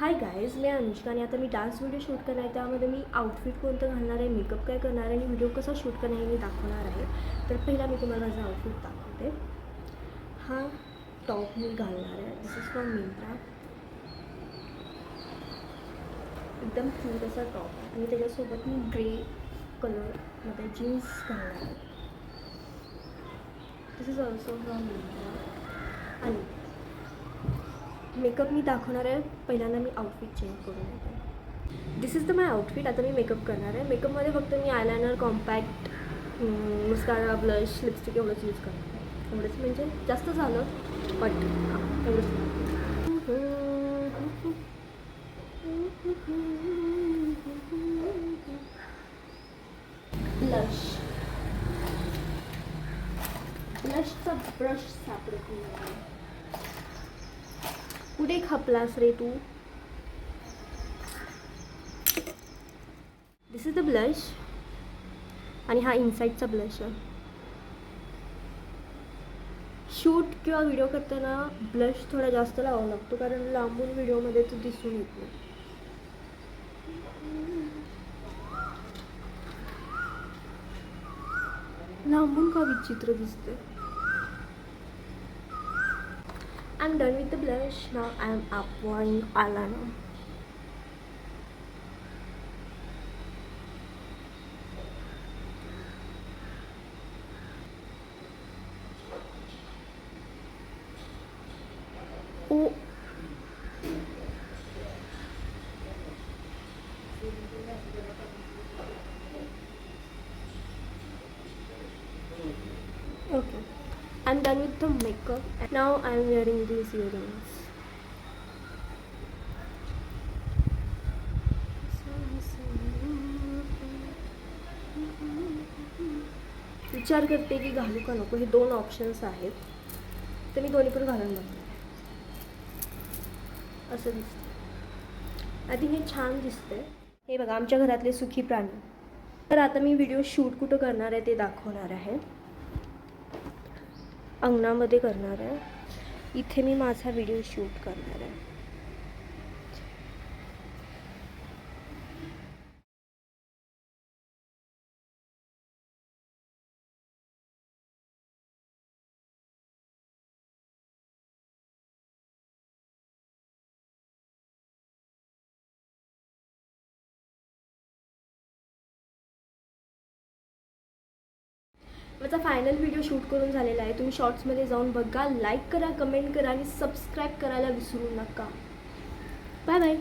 Hi guys मी अनुष्का आणि आता मी dance video shoot करणार आहे. त्यामध्ये मी आउटफिट कोणतं घालणार आहे मेकअप काय करणार आहे आणि व्हिडिओ कसा शूट करणार आहे मी दाखवणार आहे. तर पहिला मी तुम्हाला माझा आउटफिट दाखवते. हा टॉप मी घालणार आहे. दिस इज फ्रॉम मिंत्रा एकदम क्यूट असा टॉप आहे आणि त्याच्यासोबत मी ग्रे कलरमध्ये जीन्स घालणार आहे. This is also from Myntra आणि मेकअप मी दाखवणार आहे. पहिल्यांदा मी आउटफिट चेंज करून येते this is the my outfit आता मी मेकअप करणार आहे. मेकअपमध्ये फक्त मी eyeliner compact mascara blush lipstick एवढंच यूज करणार आहे. एवढंच म्हणजे जास्त झालं बट हां एवढंच. ब्लश ब्लशचा ब्रश सापडत नाही कुठे खपलास रे तू? दिस इज द ब्लश आणि हा इनसाईडचा ब्लश आहे. शूट किंवा व्हिडिओ करताना ब्लश थोडा जास्त लावावा लागतो कारण लांबून व्हिडिओमध्ये तो दिसून येत नाही. लांबून का विचित्र दिसते I'm done with the blush. Now I'm applying eyeliner. Oh. Okay. I'm done with the makeup. Now I'm wearing these earrings. विचार करते की घालू का नको हे दोन ऑप्शन्स आहेत. तर मी दोन्ही पण घालून बघते. असं दिसतं आय थिंक हे छान दिसतंय. हे बघा आमच्या घरातले सुखी प्राणी. तर आता मी व्हिडिओ शूट कुठं करणार आहे ते दाखवणार आहे. अंगणामध्ये करणार आहे. इथे मी माझा व्हिडिओ शूट करणार आहे. माझा फायनल व्हिडिओ शूट करून झालेला आहे. तुम्ही शॉर्ट्समध्ये जाऊन बघा लाईक करा कमेंट करा आणि सबस्क्राईब करायला विसरू नका. Bye bye